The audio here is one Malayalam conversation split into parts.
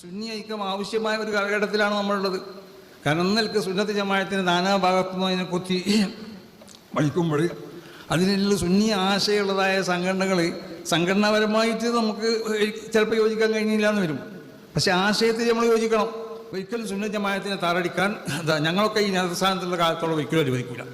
സുന്നി ഐക്യം ആവശ്യമായ ഒരു കാലഘട്ടത്തിലാണ് നമ്മളുള്ളത്. കാരണം നിൽക്ക് സുന്നത്ത് ജമായത്തിന് നാനാഭാഗത്തുനിന്ന് അതിനെ കൊത്തി വലിക്കുമ്പോൾ അതിനുള്ള സുന്നി ആശയമുള്ളതായ സംഘടനകൾ സംഘടനാപരമായിട്ട് നമുക്ക് ചിലപ്പോൾ യോജിക്കാൻ കഴിഞ്ഞില്ല എന്ന് വരും. പക്ഷേ ആശയത്തിൽ നമ്മൾ യോജിക്കണം. ഒരിക്കലും സുന്നത്ത് ജമായത്തിനെ താറടിക്കാൻ ഞങ്ങളൊക്കെ ഈ നേതൃസ്ഥാനത്തുള്ള കാലത്തോളം ഒരിക്കലും അനുവദിക്കില്ല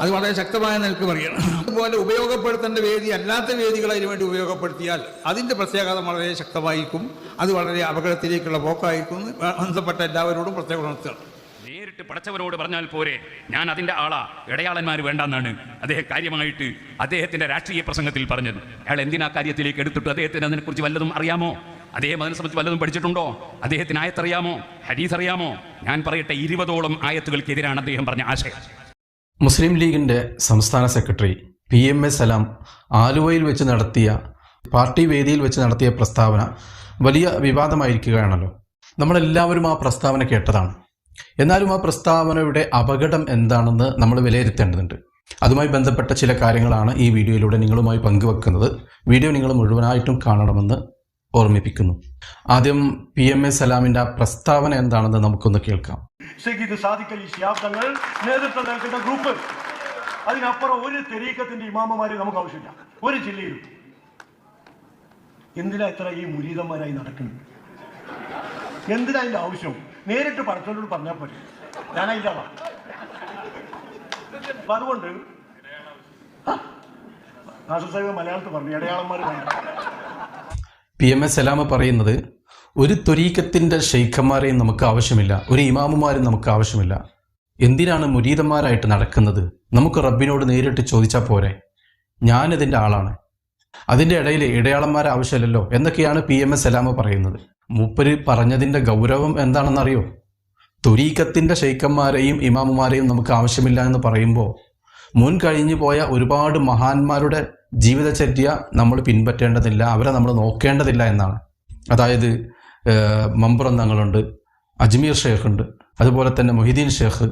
അത് വളരെ ശക്തമായ നിലയ്ക്ക് പറയണം അതുപോലെ ഉപയോഗപ്പെടുത്തേണ്ട വേദി അല്ലാത്ത വേദികൾ അതിനു വേണ്ടി ഉപയോഗപ്പെടുത്തിയാൽ അതിന്റെ പ്രത്യാഘാതം വളരെ ശക്തമായിരിക്കും. അത് വളരെ അപകടത്തിലേക്കുള്ള പോക്കായിരിക്കും. ബന്ധപ്പെട്ട എല്ലാവരോടും പ്രത്യേക ഉണർത്തുകയാണ്. നേരിട്ട് പഠിച്ചവരോട് പറഞ്ഞാൽ പോരെ ഞാൻ അതിന്റെ ആളാ ഇടയാളന്മാർ വേണ്ടെന്നാണ്. അദ്ദേഹം കാര്യമായിട്ട് അദ്ദേഹത്തിന്റെ രാഷ്ട്രീയ പ്രസംഗത്തിൽ പറഞ്ഞത്. അയാൾ എന്തിനാ കാര്യത്തിലേക്ക് എടുത്തിട്ട്? അദ്ദേഹത്തിന് അതിനെക്കുറിച്ച് വല്ലതും അറിയാമോ? അദ്ദേഹം അതിനെ സംബന്ധിച്ച് വല്ലതും പഠിച്ചിട്ടുണ്ടോ? അദ്ദേഹത്തിന് ആയത്തറിയാമോ? ഹരീസ് അറിയാമോ? ഞാൻ പറയട്ടെ ഇരുപതോളം ആയത്തുകൾക്കെതിരാണ് അദ്ദേഹം പറഞ്ഞ ആശയം. മുസ്ലിം ലീഗിന്റെ സംസ്ഥാന secretary P M A Salam ആലുവയിൽ വെച്ച് നടത്തിയ പാർട്ടി വേദിയിൽ വെച്ച് നടത്തിയ പ്രസ്താവന വലിയ വിവാദമായിരിക്കുകയാണല്ലോ. നമ്മളെല്ലാവരും ആ പ്രസ്താവന കേട്ടതാണ്. എന്നാലും ആ പ്രസ്താവനയുടെ അപകടം എന്താണെന്ന് നമ്മൾ വിലയിരുത്തേണ്ടതുണ്ട്. അതുമായി ബന്ധപ്പെട്ട ചില കാര്യങ്ങളാണ് ഈ വീഡിയോയിലൂടെ നിങ്ങളുമായി പങ്കുവെക്കുന്നത്. വീഡിയോ നിങ്ങൾ മുഴുവനായിട്ടും കാണണമെന്ന് ഓർമ്മിപ്പിക്കുന്നു. ആദ്യം പി എം എ സലാമിന്റെ ആ പ്രസ്താവന എന്താണെന്ന് നമുക്കൊന്ന് കേൾക്കാം. സയ്യിദ് സാദിഖ് അലി ശിഹാബ് തങ്ങൾ നേതൃത്വം നൽകുന്ന ഗ്രൂപ്പ് അതിനപ്പുറം ഒരു തെരീക്കത്തിന്റെ ഇമാമമാരെ നമുക്ക് ആവശ്യമില്ല ഒരു ജില്ലയിലും. എന്തിനാ ഇത്ര ഈ മുരീതന്മാരായി നടക്കുന്നത്? എന്തിനാ അതിന്റെ ആവശ്യം? നേരിട്ട് പഠിച്ചോണ്ട് പറഞ്ഞാൽ പോരെ. ഞാൻ അതുകൊണ്ട് നാസർ സാഹിബ് മലയാളത്തിൽ പറഞ്ഞു ഇടയാളന്മാർ പി എം എസ് സലാമ പറയുന്നത് ഒരു ത്വരീക്കത്തിന്റെ ഷെയ്ഖന്മാരെയും നമുക്ക് ആവശ്യമില്ല ഒരു ഇമാമുമാരും നമുക്ക് ആവശ്യമില്ല. എന്തിനാണ് മുരീതന്മാരായിട്ട് നടക്കുന്നത്? നമുക്ക് റബ്ബിനോട് നേരിട്ട് ചോദിച്ചാൽ പോരെ? ഞാനിതിന്റെ ആളാണ്. അതിന്റെ ഇടയിൽ ഇടയാളന്മാരെ ആവശ്യമില്ലല്ലോ. എന്നൊക്കെയാണ് പി എം എസ് സലാമ പറയുന്നത്. മൂപ്പര് പറഞ്ഞതിന്റെ ഗൗരവം എന്താണെന്നറിയോ? തുരീക്കത്തിന്റെ ഷെയ്ഖന്മാരെയും ഇമാമുമാരെയും നമുക്ക് ആവശ്യമില്ല എന്ന് പറയുമ്പോൾ മുൻ കഴിഞ്ഞു പോയ ഒരുപാട് മഹാന്മാരുടെ ജീവിതചര്യ നമ്മൾ പിൻപറ്റേണ്ടതില്ല അവരെ നമ്മൾ നോക്കേണ്ടതില്ല എന്നാണ്. അതായത് മമ്പുറം തങ്ങളുണ്ട് അജ്മീർ ഷേഖ് ഉണ്ട് അതുപോലെ തന്നെ മൊഹിദ്ദീൻ ഷേഖ്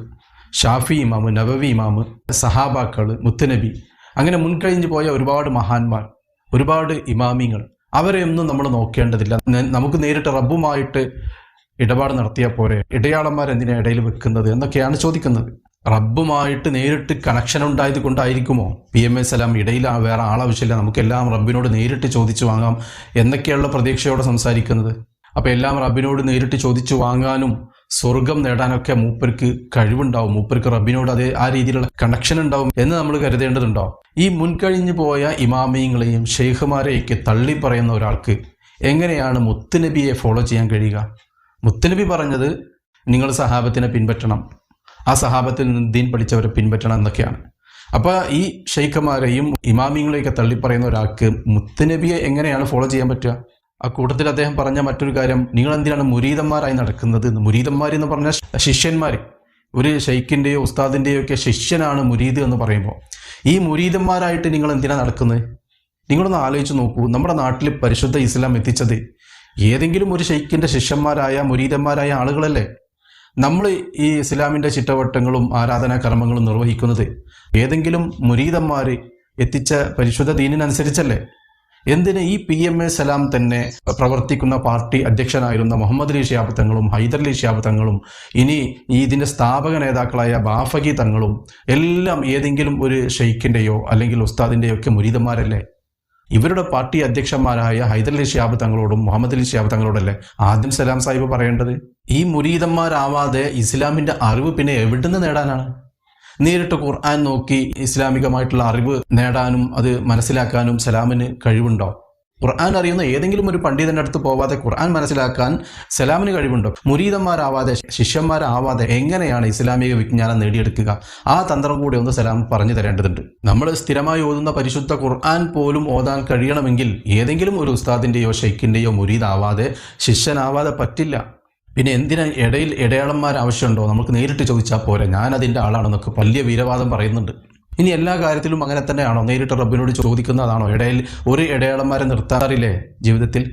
ഷാഫി ഇമാമ് നബവി ഇമാമ് സഹാബാക്കൾ മുത്തുനബി. അങ്ങനെ മുൻകഴിഞ്ഞു പോയ ഒരുപാട് മഹാന്മാർ ഒരുപാട് ഇമാമിങ്ങൾ. അവരെയൊന്നും നമ്മൾ നോക്കേണ്ടതില്ല. നമുക്ക് നേരിട്ട് റബ്ബുമായിട്ട് ഇടപാട് നടത്തിയാൽ പോരെ. ഇടയാളന്മാർ എന്തിനാ ഇടയിൽ വെക്കുന്നത് എന്നൊക്കെയാണ് ചോദിക്കുന്നത്. റബ്ബുമായിട്ട് നേരിട്ട് കണക്ഷൻ ഉണ്ടായത് കൊണ്ടായിരിക്കുമോ പി എം എസ് എല്ലാം ഇടയിൽ വേറെ ആളാവശ്യമില്ല. നമുക്കെല്ലാം റബ്ബിനോട് നേരിട്ട് ചോദിച്ചു വാങ്ങാം എന്നൊക്കെയുള്ള പ്രതീക്ഷയോടെ സംസാരിക്കുന്നത്. അപ്പൊ എല്ലാം റബ്ബിനോട് നേരിട്ട് ചോദിച്ചു വാങ്ങാനും സ്വർഗം നേടാനൊക്കെ മൂപ്പർക്ക് കഴിവുണ്ടാവും. മൂപ്പർക്ക് റബ്ബിനോട് അതേ ആ രീതിയിലുള്ള കണക്ഷൻ ഉണ്ടാവും എന്ന് നമ്മൾ കരുതേണ്ടതുണ്ടോ? ഈ മുൻകഴിഞ്ഞു പോയ ഇമാമിയങ്ങളെയും ഷെയ്ഖുമാരെയൊക്കെ തള്ളി പറയുന്ന ഒരാൾക്ക് എങ്ങനെയാണ് മുത്തുനബിയെ ഫോളോ ചെയ്യാൻ കഴിയുക? മുത്തുനബി പറഞ്ഞത് നിങ്ങൾ സഹാബത്തിനെ പിൻപറ്റണം. ആ സഹാബത്തിൽ നിന്ന് ദീൻ പഠിച്ചവരെ പിൻപറ്റണം എന്നൊക്കെയാണ്. അപ്പോൾ ഈ ഷെയ്ഖുമാരെയും ഇമാമിങ്ങളെയൊക്കെ തള്ളിപ്പറയുന്ന ഒരാൾക്ക് മുത്തുനബിയെ എങ്ങനെയാണ് ഫോളോ ചെയ്യാൻ പറ്റുക? ആ കൂട്ടത്തിൽ അദ്ദേഹം പറഞ്ഞ മറ്റൊരു കാര്യം നിങ്ങൾ എന്തിനാണ് മുരീതന്മാരായി നടക്കുന്നത്? മുരീതന്മാർ എന്ന് പറഞ്ഞാൽ ശിഷ്യന്മാർ ഒരു ഷെയ്ഖിന്റെയോ ഉസ്താദിന്റെയോ ഒക്കെ ശിഷ്യനാണ് മുരീദ് എന്ന് പറയുമ്പോൾ ഈ മുരീതന്മാരായിട്ട് നിങ്ങൾ എന്തിനാണ് നടക്കുന്നത്? നിങ്ങളൊന്ന് ആലോചിച്ച് നോക്കൂ നമ്മുടെ നാട്ടിൽ പരിശുദ്ധ ഇസ്ലാം എത്തിച്ചത് ഏതെങ്കിലും ഒരു ഷെയ്ഖിന്റെ ശിഷ്യന്മാരായ മുരീതന്മാരായ ആളുകളല്ലേ? നമ്മൾ ഈ ഇസ്ലാമിന്റെ ചിട്ടവട്ടങ്ങളും ആരാധനാ കർമ്മങ്ങളും നിർവഹിക്കുന്നത് ഏതെങ്കിലും മുരീതന്മാർ എത്തിച്ച പരിശുദ്ധ ദീനിനനുസരിച്ചല്ലേ? എന്തിന് ഈ പി എം എ സലാം തന്നെ പ്രവർത്തിക്കുന്ന പാർട്ടി അധ്യക്ഷനായിരുന്ന മുഹമ്മദ് അലി ഷിയാബ് തങ്ങളും ഹൈദർ അലി ഷിയാബ് തങ്ങളും ഇനി ഇതിന്റെ സ്ഥാപക നേതാക്കളായ ബാഫകി തങ്ങളും എല്ലാം ഏതെങ്കിലും ഒരു ഷെയ്ഖിന്റെയോ അല്ലെങ്കിൽ ഉസ്താദിന്റെയോ ഒക്കെ മുരീതന്മാരല്ലേ? ഇവരുടെ പാർട്ടി അധ്യക്ഷന്മാരായ ഹൈദർ അലി ഷിയാബ് തങ്ങളോടും മുഹമ്മദ് അലി ഷിയാബ് തങ്ങളോടല്ലേ ആദ്യം സലാം സാഹിബ് പറയേണ്ടത്? ഈ മുരീതന്മാരാവാതെ ഇസ്ലാമിന്റെ അറിവ് പിന്നെ എവിടുന്ന് നേടാനാണ്? നേരിട്ട് ഖുർആൻ നോക്കി ഇസ്ലാമികമായിട്ടുള്ള അറിവ് നേടാനും അത് മനസ്സിലാക്കാനും സലാമിന് കഴിവുണ്ടോ? ഖുർആൻ അറിയുന്ന ഏതെങ്കിലും ഒരു പണ്ഡിതന്റെ അടുത്ത് പോവാതെ ഖുർആൻ മനസ്സിലാക്കാൻ സലാമിന് കഴിവുണ്ടോ? മുരീതന്മാരാവാതെ ശിഷ്യന്മാരാവാതെ എങ്ങനെയാണ് ഇസ്ലാമിക വിജ്ഞാനം നേടിയെടുക്കുക? ആ തന്ത്രം കൂടി ഒന്ന് സലാം പറഞ്ഞു തരേണ്ടതുണ്ട്. നമ്മൾ സ്ഥിരമായി ഓതുന്ന പരിശുദ്ധ ഖുർആൻ പോലും ഓതാൻ കഴിയണമെങ്കിൽ ഏതെങ്കിലും ഒരു ഉസ്താദിന്റെയോ ഷെയ്ഖിന്റെയോ മുരീദാവാതെ ശിഷ്യനാവാതെ പറ്റില്ല. പിന്നെ എന്തിനാ ഇടയിൽ ഇടയാളന്മാർ ആവശ്യമുണ്ടോ? നമുക്ക് നേരിട്ട് ചോദിച്ചാൽ പോരെ. ഞാൻ അതിന്റെ ആളാണെന്നൊക്കെ വലിയ വീരവാദം പറയുന്നുണ്ട്. ഇനി എല്ലാ കാര്യത്തിലും അങ്ങനെ തന്നെയാണോ? നേരിട്ട് റബ്ബിനോട് ചോദിക്കുന്നതാണോ? ഇടയിൽ ഒരു ഇടയാളന്മാരെ നിർത്താറില്ലേ ജീവിതത്തിൽ?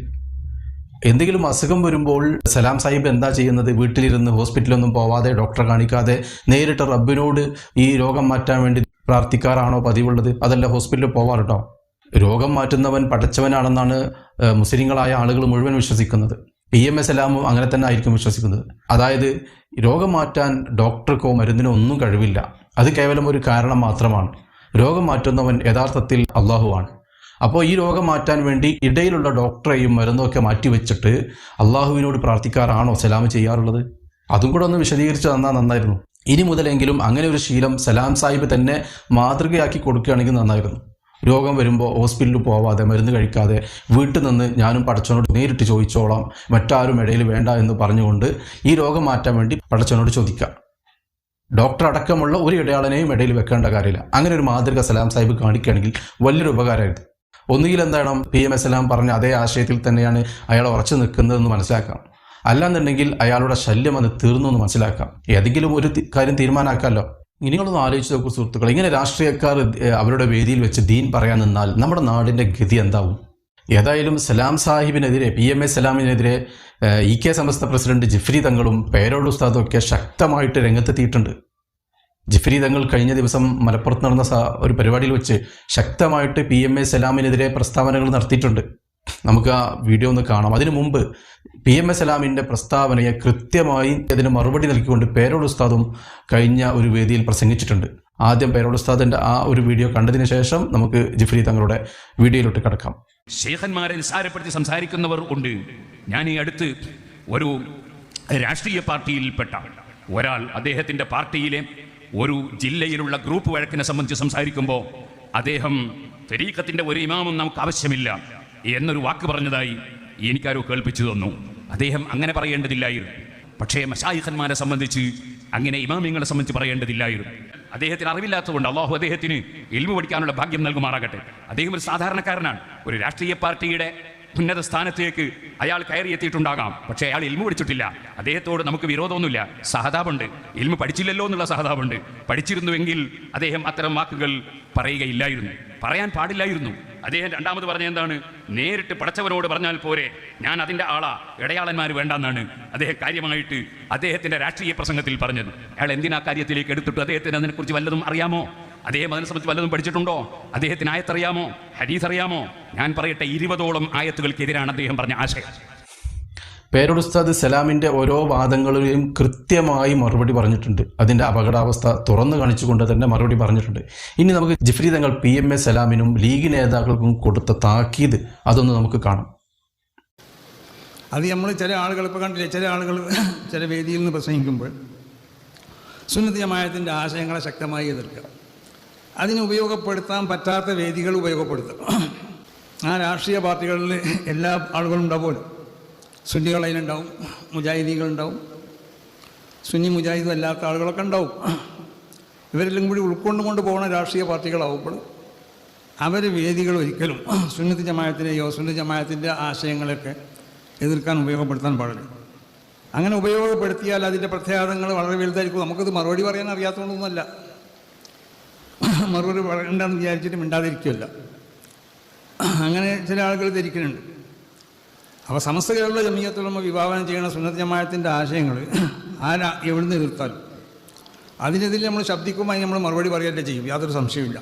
എന്തെങ്കിലും അസുഖം വരുമ്പോൾ സലാം സാഹിബ് എന്താ ചെയ്യുന്നത്? വീട്ടിലിരുന്ന് ഹോസ്പിറ്റലൊന്നും പോവാതെ ഡോക്ടറെ കാണിക്കാതെ നേരിട്ട് റബ്ബിനോട് ഈ രോഗം മാറ്റാൻ വേണ്ടി പ്രാർത്ഥിക്കാറാണോ പതിവുള്ളത്? അതല്ല ഹോസ്പിറ്റലിൽ പോവാറുണ്ടോ? രോഗം മാറ്റുന്നവൻ പടച്ചവനാണെന്നാണ് മുസ്ലിങ്ങളായ ആളുകൾ മുഴുവൻ വിശ്വസിക്കുന്നത്. പി എം എസ് എല്ലാമും അങ്ങനെ തന്നെ ആയിരിക്കും വിശ്വസിക്കുന്നത്. അതായത് രോഗം മാറ്റാൻ ഡോക്ടർക്കോ മരുന്നിനോ ഒന്നും കഴിവില്ല. അത് കേവലം ഒരു കാരണം മാത്രമാണ്. രോഗം മാറ്റുന്നവൻ യഥാർത്ഥത്തിൽ അള്ളാഹുവാണ് അപ്പോൾ ഈ രോഗം മാറ്റാൻ വേണ്ടി ഇടയിലുള്ള ഡോക്ടറെയും മരുന്നും ഒക്കെ മാറ്റിവെച്ചിട്ട് അള്ളാഹുവിനോട് പ്രാർത്ഥിക്കാറാണോ സലാം ചെയ്യാറുള്ളത്? അതും കൂടെ ഒന്ന് വിശദീകരിച്ച് തന്നാൽ നന്നായിരുന്നു. ഇനി മുതലെങ്കിലും അങ്ങനെ ഒരു ശീലം സലാം സാഹിബ് തന്നെ മാതൃകയാക്കി കൊടുക്കുകയാണെങ്കിൽ നന്നായിരുന്നു. രോഗം വരുമ്പോൾ ഹോസ്പിറ്റലിൽ പോവാതെ മരുന്ന് കഴിക്കാതെ വീട്ടിൽ നിന്ന് ഞാനും പടച്ചവനോട് നേരിട്ട് ചോദിച്ചോളാം. മറ്റാരും ഇടയിൽ വേണ്ട എന്ന് പറഞ്ഞുകൊണ്ട് ഈ രോഗം മാറ്റാൻ വേണ്ടി പടച്ചവനോട് ചോദിക്കാം. ഡോക്ടർ അടക്കമുള്ള ഒരു ഇടയാളനെയും ഇടയിൽ വെക്കേണ്ട കാര്യമില്ല. അങ്ങനെ ഒരു മാതൃക സലാം സാഹിബ് കാണിക്കുകയാണെങ്കിൽ വലിയൊരു ഉപകാരമായിരുന്നു. ഒന്നുകിൽ എന്താണ്? പി എം എസ് എല്ലാം പറഞ്ഞ അതേ ആശയത്തിൽ തന്നെയാണ് അയാൾ ഉറച്ചു നിൽക്കുന്നതെന്ന് മനസ്സിലാക്കാം. അല്ലാന്നുണ്ടെങ്കിൽ അയാളുടെ ശല്യം അത് തീർന്നു എന്ന് മനസ്സിലാക്കാം. ഏതെങ്കിലും ഒരു കാര്യം തീരുമാനമാക്കാമല്ലോ ഇനിങ്ങളൊന്ന് ആലോചിച്ച് നോക്കൂ സുഹൃത്തുക്കൾ ഇങ്ങനെ രാഷ്ട്രീയക്കാർ അവരുടെ വേദിയിൽ വെച്ച് ദീൻ പറയാൻ നിന്നാൽ നമ്മുടെ നാടിന്റെ ഗതി എന്താവും? ഏതായാലും സലാം സാഹിബിനെതിരെ P M A സലാമിനെതിരെ E K Samastha president Jifri തങ്ങളും പേരോട് ഉസ്താദും ഒക്കെ ശക്തമായിട്ട് രംഗത്തെത്തിയിട്ടുണ്ട്. ജിഫ്രി തങ്ങൾ കഴിഞ്ഞ ദിവസം മലപ്പുറത്ത് നടന്ന ഒരു പരിപാടിയിൽ വെച്ച് ശക്തമായിട്ട് പി എം എ സലാമിനെതിരെ പ്രസ്താവനകൾ നടത്തിയിട്ടുണ്ട്. നമുക്ക് ആ വീഡിയോ ഒന്ന് കാണാം. അതിനു മുമ്പ് പി എം എസ് സലാമിന്റെ പ്രസ്താവനയെ കൃത്യമായി അതിന് മറുപടി നൽകിക്കൊണ്ട് പേരോട് ഉസ്താദും കഴിഞ്ഞ ഒരു വേദിയിൽ പ്രസംഗിച്ചിട്ടുണ്ട്. ആദ്യം പേരോട് ആ ഒരു വീഡിയോ കണ്ടതിന് ശേഷം നമുക്ക് ജിഫ്രി തങ്ങളുടെ വീഡിയോയിലോട്ട് കിടക്കാം. ശേഖന്മാരെ നിസ്സാരപ്പെടുത്തി സംസാരിക്കുന്നവർ ഉണ്ട്. ഞാൻ ഈ അടുത്ത് ഒരു രാഷ്ട്രീയ പാർട്ടിയിൽപ്പെട്ട ഒരാൾ അദ്ദേഹത്തിന്റെ പാർട്ടിയിലെ ഒരു ജില്ലയിലുള്ള ഗ്രൂപ്പ് വഴക്കിനെ സംബന്ധിച്ച് സംസാരിക്കുമ്പോൾ അദ്ദേഹം തെരീക്കത്തിന്റെ ഒരു ഇമാമും നമുക്ക് ആവശ്യമില്ല. എന്നൊരു വാക്ക് പറഞ്ഞതായി എനിക്കാരോ കേൾപ്പിച്ചു തന്നു. അദ്ദേഹം അങ്ങനെ പറയേണ്ടതില്ലായിരുന്നു. പക്ഷേ മഷായിഖന്മാരെ സംബന്ധിച്ച് അങ്ങനെ ഇമാമിങ്ങളെ സംബന്ധിച്ച് പറയേണ്ടതില്ലായിരുന്നു. അദ്ദേഹത്തിന് അറിവില്ലാത്തതുകൊണ്ട് അള്ളാഹു അദ്ദേഹത്തിന് എൽമു പഠിക്കാനുള്ള ഭാഗ്യം നൽകുമാറാകട്ടെ. അദ്ദേഹം ഒരു സാധാരണക്കാരനാണ്. ഒരു രാഷ്ട്രീയ പാർട്ടിയുടെ ഉന്നത സ്ഥാനത്തേക്ക് അയാൾ കയറി എത്തിയിട്ടുണ്ടാകാം പക്ഷേ അയാൾ ഇൽമു പഠിച്ചിട്ടില്ല അദ്ദേഹത്തോട് നമുക്ക് വിരോധമൊന്നുമില്ല. സഹതാപുണ്ട് ഇൽമു പഠിച്ചില്ലല്ലോ എന്നുള്ള സഹതാപുണ്ട് പഠിച്ചിരുന്നുവെങ്കിൽ അദ്ദേഹം അത്തരം വാക്കുകൾ പറയുകയില്ലായിരുന്നു. പറയാൻ പാടില്ലായിരുന്നു. അദ്ദേഹം രണ്ടാമത് പറഞ്ഞ എന്താണ്? നേരിട്ട് പടച്ചവനോട് പറഞ്ഞാൽ പോരെ. ഞാൻ അതിന്റെ ആളാ. ഇടയാളന്മാർ വേണ്ടെന്നാണ് അദ്ദേഹം കാര്യമായിട്ട് അദ്ദേഹത്തിന്റെ രാഷ്ട്രീയ പ്രസംഗത്തിൽ പറഞ്ഞത്. അയാൾ എന്തിനാ കാര്യത്തിലേക്ക് എടുത്തിട്ട് അദ്ദേഹത്തിന് അതിനെക്കുറിച്ച് വല്ലതും അറിയാമോ? അദ്ദേഹം അതിനെ സംബന്ധിച്ച് വല്ലതും പഠിച്ചിട്ടുണ്ടോ? അദ്ദേഹത്തിന് ആയത്തറിയാമോ? ഹരീസ് അറിയാമോ? ഞാൻ പറയട്ടെ ഇരുപതോളം ആയത്തുകൾക്കെതിരാണ് അദ്ദേഹം പറഞ്ഞ ആശയം. പേരുടുസ്താദ് സലാമിന്റെ ഓരോ വാദങ്ങളിലും കൃത്യമായി മറുപടി പറഞ്ഞിട്ടുണ്ട്. അതിന്റെ അപകടാവസ്ഥ തുറന്നു കാണിച്ചുകൊണ്ട് തന്നെ മറുപടി പറഞ്ഞിട്ടുണ്ട്. ഇനി നമുക്ക് Jifri Thangal P M A സലാമിനും league നേതാക്കൾക്കും കൊടുത്ത താക്കീത് അതൊന്ന് നമുക്ക് കാണാം. അത് നമ്മൾ ചില ആളുകൾ ഇപ്പോൾ കണ്ടില്ലേ? ചില ആളുകൾ ചില വേദിയിൽ നിന്ന് പ്രസംഗിക്കുമ്പോൾ സുന്നതി ജമായത്തിന്റെ ആശയങ്ങളെ ശക്തമായി എതിർക്കുക. അതിന് ഉപയോഗപ്പെടുത്താൻ പറ്റാത്ത വേദികൾ ഉപയോഗപ്പെടുത്തും. ആ രാഷ്ട്രീയ പാർട്ടികളിൽ എല്ലാ ആളുകളും ഉണ്ടാവുമല്ലോ. സുന്നികൾ അതിലുണ്ടാവും മുജാഹിദീകളുണ്ടാവും സുന്നി മുജാഹിദ് അല്ലാത്ത ആളുകളൊക്കെ ഉണ്ടാവും. ഇവരെല്ലാം കൂടി ഉൾക്കൊണ്ടുകൊണ്ട് പോകുന്ന രാഷ്ട്രീയ പാർട്ടികളാവുമ്പോൾ അവർ വേദികൾ ഒരിക്കലും സുന്നത്തി ജമായത്തിനെയോ സുന്നി ജമായത്തിന്റെ ആശയങ്ങളൊക്കെ എതിർക്കാൻ ഉപയോഗപ്പെടുത്താൻ പാടില്ല. അങ്ങനെ ഉപയോഗപ്പെടുത്തിയാൽ അതിന്റെ പ്രത്യാഘാതങ്ങൾ വളരെ വലുതായിരിക്കും. നമുക്കത് മറുപടി പറയാൻ അറിയാത്തതുകൊണ്ടൊന്നുമല്ല. മറുപടി പറയണ്ടെന്ന് വിചാരിച്ചിട്ട് മിണ്ടാതിരിക്കുമല്ല അങ്ങനെ ചില ആളുകൾ ധരിക്കുന്നുണ്ട്. അപ്പോൾ സമസ്ത കേരള ജമീയത്തുലമ വിഭാവനം ചെയ്യുന്ന സുന്നത്ത് ജമായത്തിന്റെ ആശയങ്ങൾ ആരാ എവിടുന്ന് എതിർത്താലും അതിനെതിരെ നമ്മൾ ശബ്ദിക്കുമ്പോൾ അതിന് നമ്മൾ മറുപടി പറയുകയല്ലേ ചെയ്യും. യാതൊരു സംശയമില്ല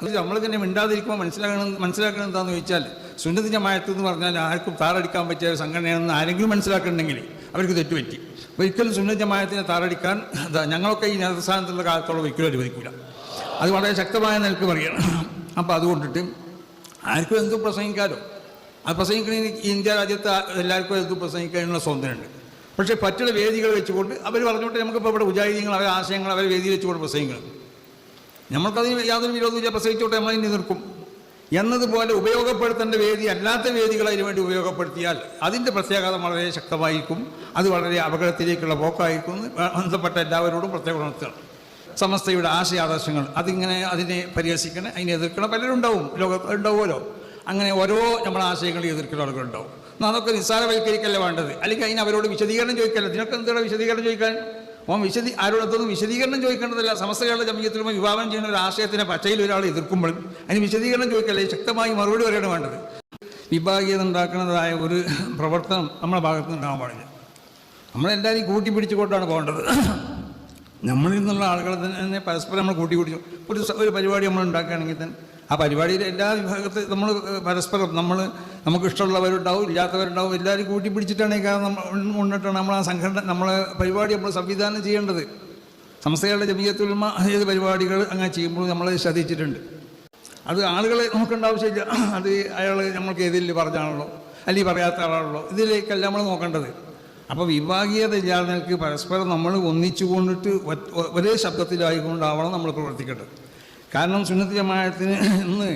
അത് നമ്മൾ തന്നെ മിണ്ടാതിരിക്കുമ്പോൾ മനസ്സിലാക്കണം മനസ്സിലാക്കണം എന്താണെന്ന് ചോദിച്ചാൽ സുന്നത്ത് ജമായത്ത് എന്ന് പറഞ്ഞാൽ ആർക്കും താറടിക്കാൻ പറ്റിയ ഒരു സംഘടനയാണെന്ന് ആരെങ്കിലും മനസ്സിലാക്കണമെങ്കിൽ അവർക്ക് തെറ്റുപറ്റി. ഒരിക്കലും സുന്നജമായത്തിനെ ജമായത്തിനെ താറടിക്കാൻ ഞങ്ങളൊക്കെ ഈ നേതൃസ്ഥാനത്തുള്ള കാലത്തോളം ഒരിക്കലും അനുവദിക്കില്ല അത് വളരെ ശക്തമായ നിലയ്ക്ക് പറയണം അപ്പോൾ അതുകൊണ്ടിട്ട് ആർക്കും എന്തും പ്രസംഗിക്കാലോ. അത് പ്രസംഗിക്കണമെങ്കിൽ ഇന്ത്യ രാജ്യത്ത് എല്ലാവർക്കും എന്തും പ്രസംഗിക്കാനുള്ള സ്വാതന്ത്ര്യമുണ്ട്. പക്ഷേ പറ്റുള്ള വേദികൾ വെച്ചുകൊണ്ട് അവർ പറഞ്ഞുകൊണ്ട് നമുക്കിപ്പോൾ ഇവിടെ ഉജാഹിദീങ്ങൾ അവരെ ആശയങ്ങൾ അവർ വേദി വെച്ചുകൊണ്ട് പ്രസംഗിക്കണം. നമ്മൾക്കതിന് യാതൊരു വിരോധമില്ല പ്രസംഗിച്ചോട്ടെ നമ്മൾ ഇനി നിൽക്കും എന്നതുപോലെ ഉപയോഗപ്പെടുത്തേണ്ട വേദി അല്ലാത്ത വേദികൾ അതിനു വേണ്ടി ഉപയോഗപ്പെടുത്തിയാൽ അതിന്റെ പ്രത്യാഘാതം വളരെ ശക്തമായിരിക്കും. അത് വളരെ അപകടത്തിലേക്കുള്ള പോക്കായിരിക്കും ബന്ധപ്പെട്ട എല്ലാവരോടും പ്രത്യേകം ഉണർത്തുകയാണ് സമസ്തയുടെ ആശയാദർശങ്ങൾ അതിങ്ങനെ അതിനെ പരിഹസിക്കണം അതിനെ എതിർക്കണം. പലരും ഉണ്ടാവും. ലോകത്ത് ഉണ്ടാവുമല്ലോ. അങ്ങനെ ഓരോ നമ്മുടെ ആശയങ്ങളെ എതിർക്കുന്ന ആളുകളുണ്ടാവും അതൊക്കെ നിസ്സാരവൽക്കരിക്കല്ലേ വേണ്ടത്? അല്ലെങ്കിൽ അതിന് അവരോട് വിശദീകരണം ചോദിക്കല്ല? ഇതിനൊക്കെ എന്താണ് വിശദീകരണം ചോദിക്കാൻ? ഓൻ വിശദീ ആരോടൊത്തൊന്നും വിശദീകരണം ചോദിക്കേണ്ടതല്ല. സമസ്ത കേരള ജമീയത്തിലും വിഭാവനം ചെയ്യുന്ന ഒരു ആശയത്തിന് പച്ചയിൽ ഒരാൾ എതിർക്കുമ്പോഴും അതിന് വിശദീകരണം ചോദിക്കല്ലേ? ശക്തമായി മറുപടി പറയണം വേണ്ടത്. വിഭാഗീയത ഉണ്ടാക്കുന്നതായ ഒരു പ്രവർത്തനം നമ്മുടെ ഭാഗത്ത് നിന്ന് ഉണ്ടാകാൻ പാടില്ല. നമ്മളെല്ലാവരും കൂട്ടിപ്പിടിച്ചുകൊണ്ടാണ് പോകേണ്ടത്. നമ്മളിൽ നിന്നുള്ള ആളുകളെ തന്നെ പരസ്പരം നമ്മൾ കൂട്ടി കൂട്ടി ഒരു ഒരു പരിപാടി നമ്മൾ ഉണ്ടാക്കുകയാണെങ്കിൽ തന്നെ ആ പരിപാടിയിൽ എല്ലാ വിഭാഗത്തിൽ നമ്മൾ പരസ്പരം നമ്മൾ നമുക്ക് ഇഷ്ടമുള്ളവരുണ്ടാവും ഇല്ലാത്തവരുണ്ടാവും എല്ലാവരും കൂട്ടി പിടിച്ചിട്ടാണ് ഈ നമ്മൾ മുന്നിട്ടാണ് നമ്മൾ ആ സംഘടന നമ്മളെ പരിപാടി നമ്മൾ സംവിധാനം ചെയ്യേണ്ടത്. സംസ്ഥകളുടെ ജമീയത്തുൽമ ഏത് പരിപാടികൾ അങ്ങനെ ചെയ്യുമ്പോൾ നമ്മൾ ശ്രദ്ധിച്ചിട്ടുണ്ട്. അത് ആളുകളെ നോക്കേണ്ട ആവശ്യമില്ല. അത് അയാൾ നമ്മൾക്ക് എതിരിൽ പറഞ്ഞാണല്ലോ അല്ലെങ്കിൽ പറയാത്ത ആളാണല്ലോ ഇതിലേക്കല്ല നമ്മൾ നോക്കേണ്ടത്. അപ്പോൾ വിഭാഗീയത ഇല്ലാതെ പരസ്പരം നമ്മൾ ഒന്നിച്ചു കൊണ്ടിട്ട് ഒരേ ശബ്ദത്തിലായിക്കൊണ്ടാവണം നമ്മൾ പ്രവർത്തിക്കേണ്ടത്. കാരണം സുന്നത്തി ജമായത്തിന് ഇന്ന്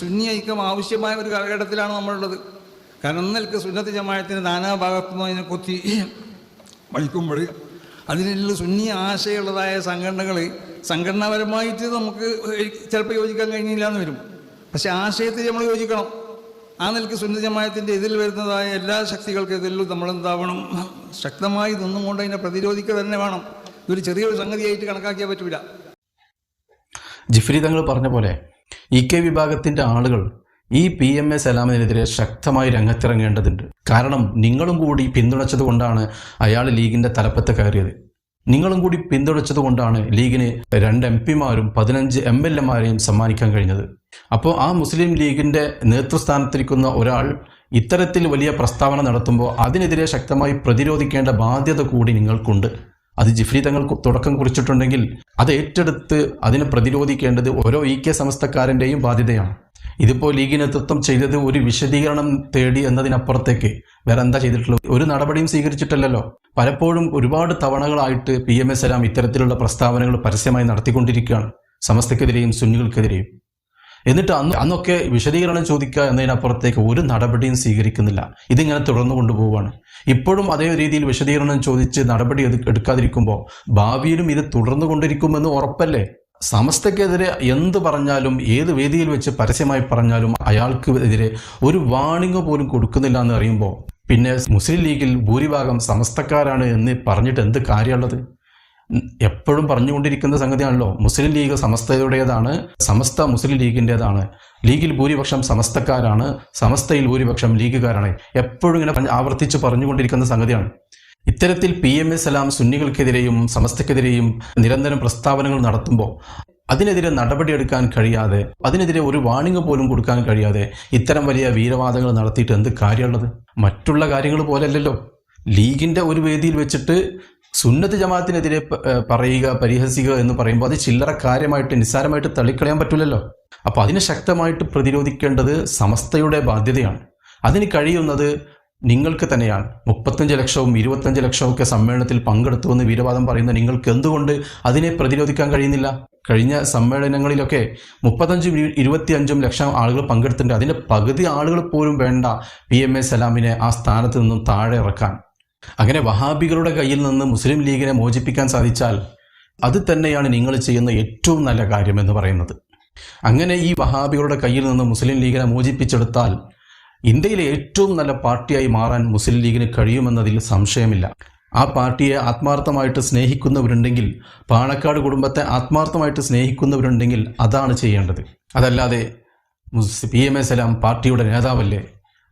സുന്നി ഐക്യം ആവശ്യമായ ഒരു കാലഘട്ടത്തിലാണ് നമ്മളുള്ളത്. കാരണം നിൽക്ക് സുന്നത്ത് ജമാഅത്തിന് നാനാഭാഗത്തുനിന്ന് അതിനെ കൊത്തി വലിക്കുമ്പോൾ അതിനുള്ള സുന്നി ആശയമുള്ളതായ സംഘടനകൾ സംഘടനാപരമായിട്ട് നമുക്ക് ചിലപ്പോൾ യോജിക്കാൻ കഴിഞ്ഞില്ല എന്ന് വരും. പക്ഷേ ആശയത്തിൽ നമ്മൾ യോജിക്കണം. ആ നിലയ്ക്ക് സുന്നി ജമായത്തിന്റെ ഇതിൽ വരുന്നതായ എല്ലാ ശക്തികൾക്കെതിലും നമ്മൾ എന്താവണം ശക്തമായി നിന്നുകൊണ്ട് അതിനെ പ്രതിരോധിക്കുക തന്നെ വേണം. ഇതൊരു ചെറിയൊരു സംഗതിയായിട്ട് കണക്കാക്കിയാൽ പറ്റൂല. ജിഫ്രി തങ്ങൾ പറഞ്ഞ പോലെ ഇ കെ വിഭാഗത്തിന്റെ ആളുകൾ ഈ പി എം എ സലാമിനെതിരെ ശക്തമായി രംഗത്തിറങ്ങേണ്ടതുണ്ട്. കാരണം നിങ്ങളും കൂടി പിന്തുണച്ചത് കൊണ്ടാണ് അയാൾ ലീഗിന്റെ തലപ്പത്ത് കയറിയത്. നിങ്ങളും കൂടി പിന്തുണച്ചത് കൊണ്ടാണ് ലീഗിന് രണ്ട് എം പിമാരും പതിനഞ്ച് എം എൽ എമാരെയും സമ്മാനിക്കാൻ കഴിഞ്ഞത്. അപ്പോൾ ആ മുസ്ലിം ലീഗിന്റെ നേതൃസ്ഥാനത്തിരിക്കുന്ന ഒരാൾ ഇത്തരത്തിൽ വലിയ പ്രസ്താവന നടത്തുമ്പോൾ അതിനെതിരെ ശക്തമായി പ്രതിരോധിക്കേണ്ട ബാധ്യത കൂടി നിങ്ങൾക്കുണ്ട്. അത് ജിഫ്രി തങ്ങൾ തുടക്കം കുറിച്ചിട്ടുണ്ടെങ്കിൽ അത് ഏറ്റെടുത്ത് അതിനെ പ്രതിരോധിക്കേണ്ടത് ഓരോ ഇ കെ സമസ്തക്കാരന്റെയും ബാധ്യതയാണ്. ഇതിപ്പോൾ ലീഗ് നേതൃത്വം ചെയ്തത് ഒരു വിശദീകരണം തേടി എന്നതിനപ്പുറത്തേക്ക്. വേറെ എന്താ ചെയ്തിട്ടുള്ളത്? ഒരു നടപടിയും സ്വീകരിച്ചിട്ടില്ലല്ലോ. പലപ്പോഴും ഒരുപാട് തവണകളായിട്ട് പി എം എസ് സലാം ഇത്തരത്തിലുള്ള പ്രസ്താവനകൾ പരസ്യമായി നടത്തിക്കൊണ്ടിരിക്കുകയാണ്. സമസ്തക്കെതിരെയും സുന്നികൾക്കെതിരെയും. എന്നിട്ട് അന്ന് അന്നൊക്കെ വിശദീകരണം ചോദിക്കുക എന്നതിനപ്പുറത്തേക്ക് ഒരു നടപടിയും സ്വീകരിക്കുന്നില്ല. ഇതിങ്ങനെ തുടർന്നു കൊണ്ടുപോവുകയാണ്. ഇപ്പോഴും അതേ രീതിയിൽ വിശദീകരണം ചോദിച്ച് നടപടി എടു- എടുക്കാതിരിക്കുമ്പോൾ ഭാവിയിലും ഇത് തുടർന്നു കൊണ്ടിരിക്കുമെന്ന് ഉറപ്പല്ലേ? സമസ്തക്കെതിരെ എന്ത് പറഞ്ഞാലും ഏത് വേദിയിൽ വെച്ച് പരസ്യമായി പറഞ്ഞാലും അയാൾക്ക് എതിരെ ഒരു വാണിംഗ് പോലും കൊടുക്കുന്നില്ല എന്ന് അറിയുമ്പോൾ പിന്നെ മുസ്ലിം ലീഗിൽ ഭൂരിഭാഗം സമസ്തക്കാരാണ് എന്ന് പറഞ്ഞിട്ട് എന്ത് കാര്യമുള്ളത്? എപ്പോഴും പറഞ്ഞുകൊണ്ടിരിക്കുന്ന സംഗതിയാണല്ലോ. മുസ്ലിം ലീഗ് സമസ്തയുടേതാണ് സമസ്ത മുസ്ലിം ലീഗിന്റെതാണ് ലീഗിൽ ഭൂരിപക്ഷം സമസ്തക്കാരാണ് സമസ്തയിൽ ഭൂരിപക്ഷം ലീഗുകാരാണ്. എപ്പോഴും ഇങ്ങനെ ആവർത്തിച്ച് പറഞ്ഞുകൊണ്ടിരിക്കുന്ന സംഗതിയാണ്. ഇത്തരത്തിൽ പി എം എസ് എല്ലാം സുന്നികൾക്കെതിരെയും സമസ്തക്കെതിരെയും നിരന്തരം പ്രസ്താവനകൾ നടത്തുമ്പോൾ അതിനെതിരെ നടപടിയെടുക്കാൻ കഴിയാതെ അതിനെതിരെ ഒരു വാണിംഗ് പോലും കൊടുക്കാൻ കഴിയാതെ ഇത്തരം വലിയ വീരവാദങ്ങൾ നടത്തിയിട്ട് എന്ത് കാര്യമുള്ളത്? മറ്റുള്ള കാര്യങ്ങൾ പോലെയല്ലല്ലോ ലീഗിന്റെ ഒരു വേദിയിൽ വെച്ചിട്ട് സുന്നത്ത് ജമാഅത്തിനെതിരെ പറയുക പരിഹസിക്കുക എന്ന് പറയുമ്പോൾ അത് ചില്ലറ കാര്യമായിട്ട് നിസ്സാരമായിട്ട് തള്ളിക്കളയാൻ പറ്റില്ലല്ലോ അപ്പോൾ അതിനെ ശക്തമായിട്ട് പ്രതിരോധിക്കേണ്ടത് സമസ്തയുടെ ബാധ്യതയാണ്. അതിന് കഴിയുന്നത് നിങ്ങൾക്ക് തന്നെയാണ്. മുപ്പത്തഞ്ച് ലക്ഷവും ഇരുപത്തഞ്ച് ലക്ഷവും ഒക്കെ സമ്മേളനത്തിൽ പങ്കെടുത്തു എന്ന് വീരവാദം പറയുന്ന നിങ്ങൾക്ക് എന്തുകൊണ്ട് അതിനെ പ്രതിരോധിക്കാൻ കഴിയുന്നില്ല? കഴിഞ്ഞ സമ്മേളനങ്ങളിലൊക്കെ മുപ്പത്തഞ്ചും ഇരുപത്തി ഇരുപത്തിയഞ്ചും ലക്ഷം ആളുകൾ പങ്കെടുത്തിട്ടുണ്ട്. അതിന്റെ പകുതി ആളുകൾ പോലും വേണ്ട പി എം എ സലാമിനെ ആ സ്ഥാനത്ത് നിന്നും താഴെ ഇറക്കാൻ. അങ്ങനെ വഹാബികളുടെ കയ്യിൽ നിന്ന് മുസ്ലിം ലീഗിനെ മോചിപ്പിക്കാൻ സാധിച്ചാൽ അത് തന്നെയാണ് നിങ്ങൾ ചെയ്യുന്ന ഏറ്റവും നല്ല കാര്യം എന്ന് പറയുന്നത്. അങ്ങനെ ഈ വഹാബികളുടെ കയ്യിൽ നിന്ന് മുസ്ലിം ലീഗിനെ മോചിപ്പിച്ചെടുത്താൽ ഇന്ത്യയിലെ ഏറ്റവും നല്ല പാർട്ടിയായി മാറാൻ മുസ്ലിം ലീഗിന് കഴിയുമെന്നതിൽ സംശയമില്ല. ആ പാർട്ടിയെ ആത്മാർത്ഥമായിട്ട് സ്നേഹിക്കുന്നവരുണ്ടെങ്കിൽ പാണക്കാട് കുടുംബത്തെ ആത്മാർത്ഥമായിട്ട് സ്നേഹിക്കുന്നവരുണ്ടെങ്കിൽ അതാണ് ചെയ്യേണ്ടത്. അതല്ലാതെ പി എം എസ് എല്ലാം പാർട്ടിയുടെ നേതാവല്ലേ?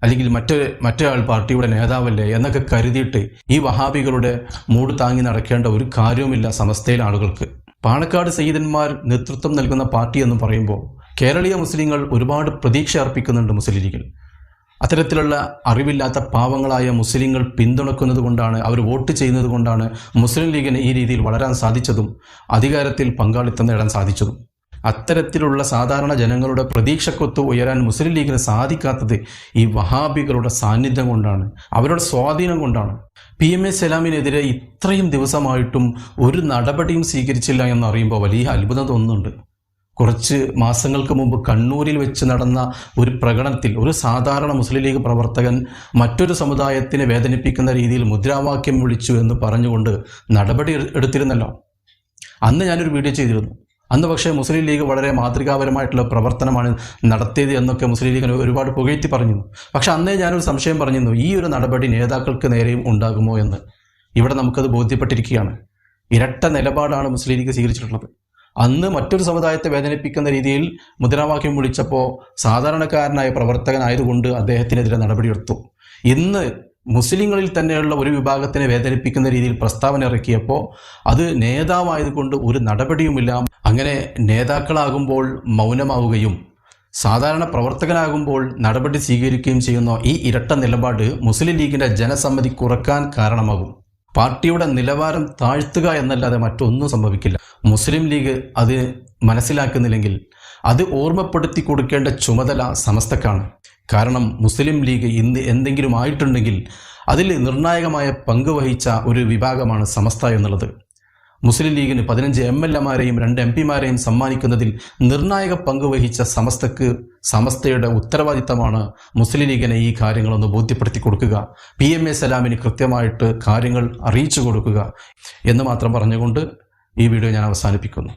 അല്ലെങ്കിൽ മറ്റൊരു മറ്റൊരാൾ പാർട്ടിയുടെ നേതാവല്ലേ എന്നൊക്കെ കരുതിയിട്ട് ഈ വഹാബികളുടെ മൂട് താങ്ങി നടക്കേണ്ട ഒരു കാര്യവുമില്ല സമസ്തയിലെ ആളുകൾക്ക്. പാണക്കാട് സയ്യിദന്മാർ നേതൃത്വം നൽകുന്ന പാർട്ടി എന്ന് പറയുമ്പോൾ കേരളീയ മുസ്ലിങ്ങൾ ഒരുപാട് പ്രതീക്ഷ അർപ്പിക്കുന്നുണ്ട് മുസ്ലിം ലീഗിൽ അത്തരത്തിലുള്ള അറിവില്ലാത്ത പാവങ്ങളായ മുസ്ലിങ്ങൾ പിന്തുണക്കുന്നത് കൊണ്ടാണ് അവർ വോട്ട് ചെയ്യുന്നത് കൊണ്ടാണ് മുസ്ലിം ലീഗിന് ഈ രീതിയിൽ വളരാൻ സാധിച്ചതും അധികാരത്തിൽ പങ്കാളിത്തം നേടാൻ സാധിച്ചതും. അത്തരത്തിലുള്ള സാധാരണ ജനങ്ങളുടെ പ്രതീക്ഷക്കൊത്ത് ഉയരാൻ മുസ്ലിം ലീഗിന് സാധിക്കാത്തത് ഈ വഹാബികളുടെ സാന്നിധ്യം കൊണ്ടാണ് അവരുടെ സ്വാധീനം കൊണ്ടാണ്. പി എം എ സലാമിനെതിരെ ഇത്രയും ദിവസമായിട്ടും ഒരു നടപടിയും സ്വീകരിച്ചില്ല എന്നറിയുമ്പോൾ വലിയ അത്ഭുതം തോന്നുന്നുണ്ട്. കുറച്ച് മാസങ്ങൾക്ക് മുമ്പ് കണ്ണൂരിൽ വെച്ച് നടന്ന ഒരു പ്രകടനത്തിൽ ഒരു സാധാരണ മുസ്ലിം ലീഗ് പ്രവർത്തകൻ മറ്റൊരു സമുദായത്തിനെ വേദനിപ്പിക്കുന്ന രീതിയിൽ മുദ്രാവാക്യം വിളിച്ചു എന്ന് പറഞ്ഞുകൊണ്ട് നടപടി എടുത്തിരുന്നല്ലോ. അന്ന് ഞാനൊരു വീഡിയോ ചെയ്തിരുന്നു. അന്ന് പക്ഷേ മുസ്ലിം ലീഗ് വളരെ മാതൃകാപരമായിട്ടുള്ള പ്രവർത്തനമാണ് നടത്തിയത് എന്നൊക്കെ മുസ്ലിം ലീഗിന് ഒരുപാട് പുകഴ്ത്തി പറഞ്ഞു പക്ഷെ അന്നേ ഞാനൊരു സംശയം പറഞ്ഞിരുന്നു ഈ ഒരു നടപടി നേതാക്കൾക്ക് നേരെയും ഉണ്ടാകുമോ എന്ന്. ഇവിടെ നമുക്കത് ബോധ്യപ്പെട്ടിരിക്കുകയാണ്. ഇരട്ട നിലപാടാണ് മുസ്ലിം ലീഗ് സ്വീകരിച്ചിട്ടുള്ളത്. അന്ന് മറ്റൊരു സമുദായത്തെ വേദനിപ്പിക്കുന്ന രീതിയിൽ മുദ്രാവാക്യം വിളിച്ചപ്പോൾ സാധാരണക്കാരനായ പ്രവർത്തകനായതുകൊണ്ട് അദ്ദേഹത്തിനെതിരെ നടപടിയെടുത്തു. ഇന്ന് മുസ്ലിങ്ങളിൽ തന്നെയുള്ള ഒരു വിഭാഗത്തിനെ വേദനിപ്പിക്കുന്ന രീതിയിൽ പ്രസ്താവന ഇറക്കിയപ്പോൾ അത് നേതാവായതുകൊണ്ട് ഒരു നടപടിയുമില്ല. അങ്ങനെ നേതാക്കളാകുമ്പോൾ മൗനമാവുകയും സാധാരണ പ്രവർത്തകനാകുമ്പോൾ നടപടി സ്വീകരിക്കുകയും ചെയ്യുന്ന ഈ ഇരട്ട നിലപാട് മുസ്ലിം ലീഗിന്റെ ജനസമ്മതി കുറയ്ക്കാൻ കാരണമാകും. പാർട്ടിയുടെ നിലവാരം താഴ്ത്തുക എന്നല്ലാതെ മറ്റൊന്നും സംഭവിക്കില്ല. മുസ്ലിം ലീഗ് അത് മനസ്സിലാക്കുന്നില്ലെങ്കിൽ അത് ഓർമ്മപ്പെടുത്തി കൊടുക്കേണ്ട ചുമതല സമസ്തക്കാണ്. കാരണം മുസ്ലിം ലീഗ് ഇന്ന് എന്തെങ്കിലും ആയിട്ടുണ്ടെങ്കിൽ അതിൽ നിർണായകമായ പങ്ക് വഹിച്ച ഒരു വിഭാഗമാണ് സമസ്ത എന്നുള്ളത്. മുസ്ലിം ലീഗിന് പതിനഞ്ച് എം എൽ എമാരെയും രണ്ട് എം പിമാരെയും സമ്മാനിക്കുന്നതിൽ നിർണായക പങ്ക് വഹിച്ച സമസ്തക്ക് സമസ്തയുടെ ഉത്തരവാദിത്തമാണ് മുസ്ലിം ലീഗിനെ ഈ കാര്യങ്ങളൊന്ന് ബോധ്യപ്പെടുത്തി കൊടുക്കുക. പി എം എ സലാമിന് കൃത്യമായിട്ട് കാര്യങ്ങൾ അറിയിച്ചു കൊടുക്കുക എന്ന് മാത്രം പറഞ്ഞുകൊണ്ട് ഈ വീഡിയോ ഞാൻ അവസാനിപ്പിക്കുന്നു.